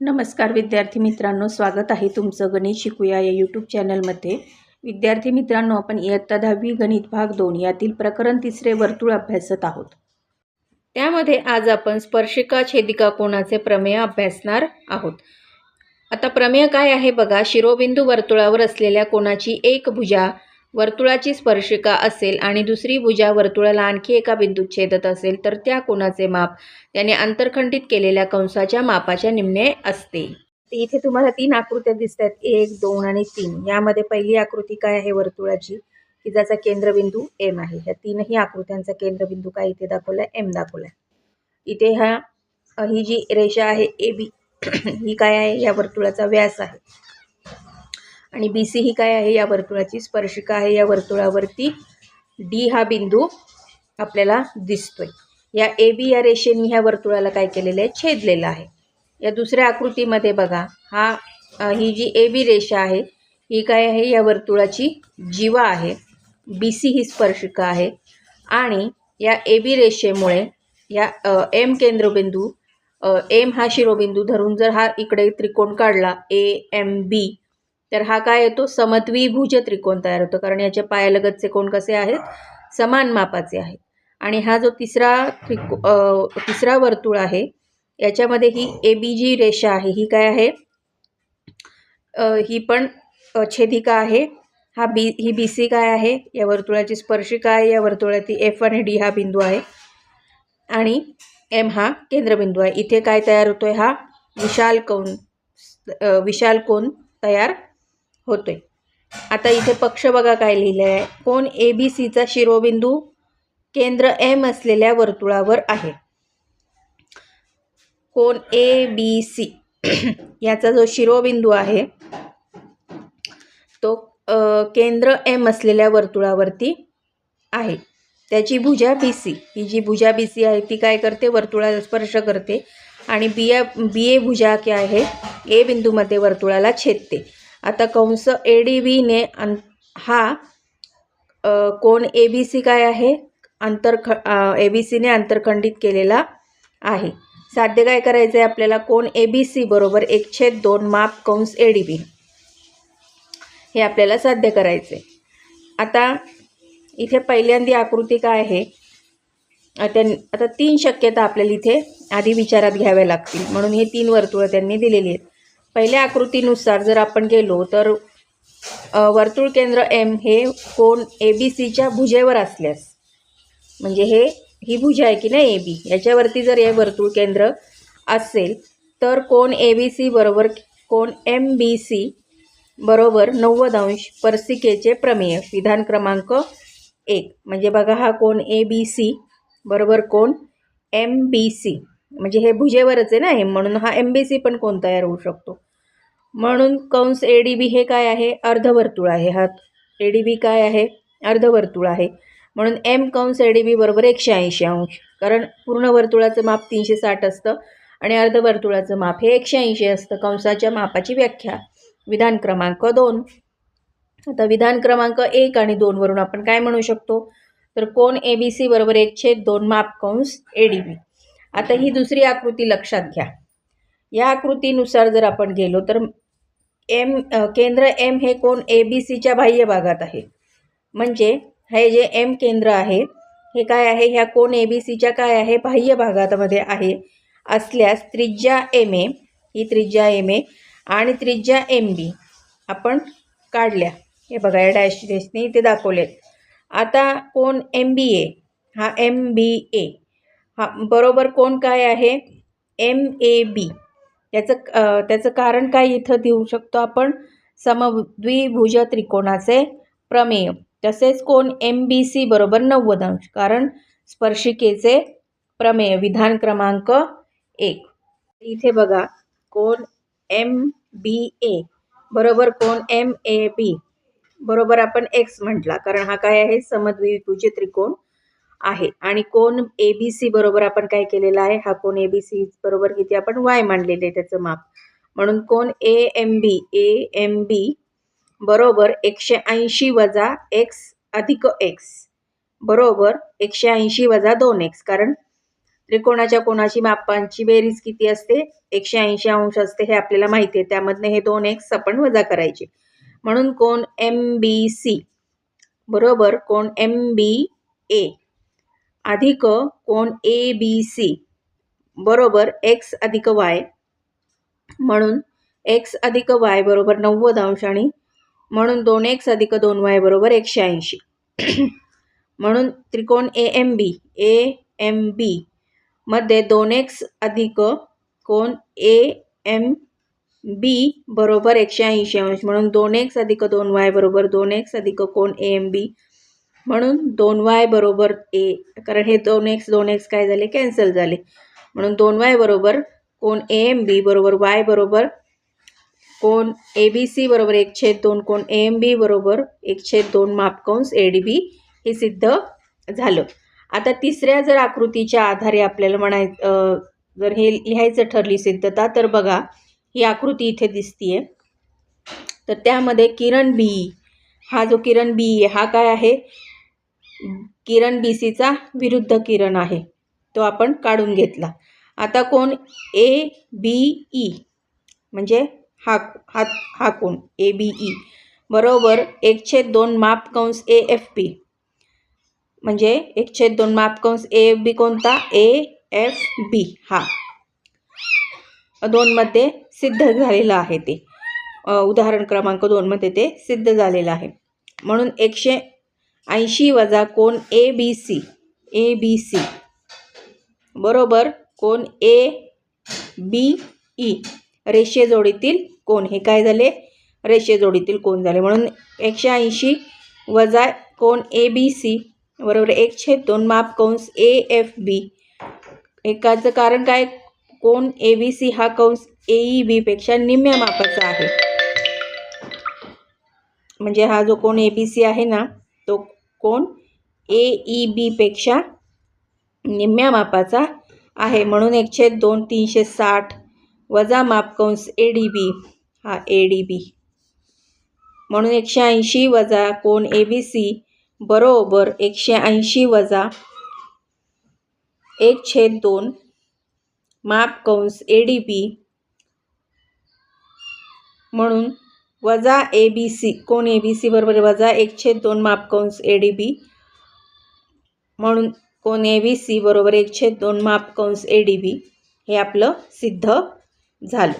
नमस्कार विद्यार्थी मित्रांनो स्वागत आहे तुमचं गणित शिकूया या यूट्यूब चॅनलमध्ये. विद्यार्थी मित्रांनो आपण इयत्ता दहावी गणित भाग दोन यातील प्रकरण तिसरे वर्तुळ अभ्यासत आहोत. त्यामध्ये आज आपण स्पर्शिका छेदिका कोणाचे प्रमेय अभ्यासणार आहोत. आता प्रमेय काय आहे बघा शिरोबिंदू वर्तुळावर असलेल्या कोणाची एक भुजा वर्तुळाची स्पर्शिका असेल आणि दुसरी भुजा वर्तुळाला आणखी एका बिंदूत छेदत असेल तर त्या कोणाचे माप त्याने आंतरखंडित केलेल्या कंसाच्या मापाच्या निम्ने असते. इथे तुम्हाला तीन आकृत्या दिसत आहेत एक दोन आणि तीन. यामध्ये पहिली आकृती काय आहे वर्तुळाची? की ज्याचा केंद्रबिंदू एम आहे. ह्या तीनही आकृत्यांचा केंद्रबिंदू काय इथे दाखवलाय? एम दाखवलाय. इथे हा ही जी रेषा आहे ए बी ही काय आहे? या वर्तुळाचा व्यास आहे. आणि बी सी ही काय आहे या वर्तुळाची? स्पर्शिका आहे या वर्तुळावरती डी हा बिंदू आपल्याला दिसतोय. या ए बी या रेषेने ह्या वर्तुळाला काय केलेलं आहे? छेदलेलं आहे. या दुसऱ्या आकृतीमध्ये बघा हा ही जी ए बी रेषा आहे ही काय आहे? या वर्तुळाची जीवा आहे. बी सी ही स्पर्शिका आहे. आणि या ए बी रेषेमुळे या एम केंद्रबिंदू एम हा शिरोबिंदू धरून जर हा इकडे त्रिकोण काढला ए एम बी तर हा काय येतो? समद्विभुज त्रिकोण तयार होतो. कारण याचे पायालगतचे कोण कसे आहेत? समान मापाचे आहेत. आणि हा जो तिसरा त्रिको तिसरा वर्तुळ आहे याच्यामध्ये ही ए बी जी रेषा आहे. ही काय आहे? ही पण छेदिका आहे. हा बी ही बी सी काय आहे? या वर्तुळाची स्पर्शिका आहे. या वर्तुळातील एफ आणि डी हा बिंदू आहे. आणि एम हा केंद्रबिंदू आहे. इथे काय तयार होतोय? हा विशाल कोण विशाल कोण तयार होतोय. आता इथे पक्ष बघा काय लिहिलं आहे कोण ए बी सीचा शिरोबिंदू? केंद्र एम असलेल्या वर्तुळावर आहे. कोण ए बी सी याचा जो शिरोबिंदू आहे तो केंद्र एम असलेल्या वर्तुळावरती आहे. त्याची भुजा बी सी ही जी भुजा बी सी आहे ती काय करते? वर्तुळाला स्पर्श करते आणि बी ए बी ए भुजा क्या आहे? ए बिंदूमध्ये वर्तुळाला छेदते. आता कंस ए डी बीने अं हा कोण ए बी सी काय आहे? आंतरख ए बी सीने आंतरखंडित केलेला आहे. साध्य काय करायचं आहे आपल्याला? कोण ए बी सी बरोबर एक छेद दोन माप कंस ए डी बी हे आपल्याला साध्य करायचे आता इथे पहिल्यांदी आकृती काय आहे? त्या आता तीन शक्यता आपल्याला इथे आधी विचारात घ्याव्या लागतील. म्हणून हे तीन वर्तुळं त्यांनी दिलेली आहेत. पहिल्या आकृतीनुसार जर आपण गेलो तर वर्तुळ केंद्र एम हे कोण ए बी सीच्या भुजेवर असल्यास म्हणजे हे ही भुजा आहे की नाही ए बी याच्यावरती जर हे वर्तुळ केंद्र असेल तर कोण ए बी सी बरोबर कोण एम बी सी बरोबर नव्वद अंश परसिकेचे प्रमेय विधान क्रमांक एक. म्हणजे बघा हा कोण ए बी सी बरोबर कोण एम बी सी म्हणजे हे भुजेवरच आहे ना हे म्हणून हा एम बी सी पण कोण तयार होऊ शकतो? म्हणून कंस ए डी बी हे काय आहे? अर्धवर्तुळ आहे. हा ए डी बी काय आहे? अर्धवर्तुळ आहे. म्हणून एम कंस ए डी बी बरोबर एकशे ऐंशी अंश. कारण पूर्ण वर्तुळाचं माप तीनशे साठ असतं आणि अर्धवर्तुळाचं माप हे एकशे ऐंशी असतं. कंसाच्या मापाची व्याख्या. विधान क्रमांक दोन. आता विधान क्रमांक एक आणि दोनवरून आपण काय म्हणू शकतो? तर कोण ए बी सी बरोबर एक छेद दोन माप कंस ए डी बी आता ही दुसरी आकृती लक्षात घ्या. या आकृतीनुसार जर आपण गेलो तर एम केंद्र एम हे कोण? ए बी सीच्या बाह्य भागात आहे. म्हणजे हे जे एम केंद्र आहे हे काय आहे? ह्या कोण ए बी सीच्या काय आहे? बाह्य भागामध्ये आहे. असल्यास त्रिज्या एम ए ही त्रिज्या एम ए आणि त्रिज्या एम बी आपण काढल्या. हे बघा या डॅश डॅशने इथे दाखवलेत. आता कोण एम बी ए हा एम बी ए हा बरोबर कोण काय आहे? एम ए बी याचं त्याचं कारण काय इथं देऊ शकतो आपण? समद्विभुज त्रिकोणाचे प्रमेय. तसेच कोण एम बी सी बरोबर नव्वद अंश. कारण स्पर्शिकेचे प्रमेय विधान क्रमांक एक. इथे बघा कोण एम बी ए बरोबर कोण एम ए बी बरोबर आपण एक्स म्हटला. कारण हा काय आहे? समद्विभुज त्रिकोण. आहे. आणि कोण ए बी सी बरोबर आपण काय केलेला आहे? हा कोण ए बी सी बरोबर किती आपण वाय मांडलेले त्याचं माप. म्हणून कोण A M B A M बी बरोबर एकशे ऐंशी वजा एक्स अधिक एक्स बरोबर एकशे ऐंशी वजा दोन एक्स कारण त्रिकोणाच्या कोणाची मापांची बेरीज किती असते? एकशे ऐंशी अंश असते हे आपल्याला माहिती आहे. त्यामधनं हे दोन एक्स आपण वजा करायचे. म्हणून कोण एम बी सी बरोबर कोण एम बी ए अधिक कोण ए बी सी बरोबर एक्स अधिक वाय म्हणून एक्स अधिक वाय बरोबर नव्वद अंश आणि म्हणून दोन एक्स अधिक दोन वाय बरोबर एकशे ऐंशी. म्हणून त्रिकोण A M B A M बी मध्ये दोन एक्स अधिक कोण ए एम बी बरोबर एकशे ऐंशी अंश. म्हणून दोन एक्स अधिक दोन वाय बरोबर दोन एक्स अधिक कोण ए एम बी म्हणून दोन वाय बरोबर ए कारण हे दोन एक्स दोन एक्स काय झाले? कॅन्सल झाले. म्हणून दोन वाय बरोबर कोण ए एम बी बरोबर वाय बरोबर कोण ए बी सी बरोबर एक छेद दोन कोण ए एम बी बरोबर एक छेद दोन मापकंस ए डी बी हे सिद्ध झालं. आता तिसऱ्या जर आकृतीच्या आधारे आपल्याला म्हणाय जर हे लिहायचं ठरली सिद्धता तर बघा ही आकृती इथे दिसतीये. तर त्यामध्ये किरण बी हा जो किरण बी हा काय आहे? किरण बी सीचा विरुद्ध किरण आहे. तो आपण काढून घेतला. आता कोण? ए बी ई म्हणजे हा हा हा कोण? ए बी ई बरोबर एक छेद दोन माप कंस ए एफ पी म्हणजे एक छेद दोन माप कंस ए एफ बी कोणता? ए एफ बी हा. दोनमध्ये सिद्ध झालेलं आहे ते. उदाहरण क्रमांक दोनमध्ये ते सिद्ध झालेलं आहे. म्हणून एकशे ऐंशी वजा कोण A B C? A B C. बरोबर कोण ए बी ई? रेषेजोडीतील कोण हे काय झाले? रेषेजोडीतील कोण झाले? म्हणून एकशे ऐंशी वजा कोण ए बी सी बरोबर एक छेद दोन माप कंस ए एफ बी. एकाचं कारण काय? कोण ए बी सी हा कंस ए ई बीपेक्षा निम्म्या मापाचा आहे. म्हणजे हा जो कोण ए बी सी आहे ना तो कोण? ए ई बीपेक्षा निम्म्या मापाचा आहे. म्हणून एक छेद दोन तीनशे साठ वजा माप कंस ए डी बी हा ए डी बी म्हणून एकशे ऐंशी वजा कोण ए बी सी बरोबर एकशे ऐंशी वजा एक छेद दोन माप कंस ए डी बी म्हणून वजा ए बी सी कोण ए बी सी बरोबर वजा एक छेद दोन मापकंस ए डी बी म्हणून कोण ए बी सी बरोबर एक छेद दोन मापकंस ए डी बी हे आपलं सिद्ध झालं.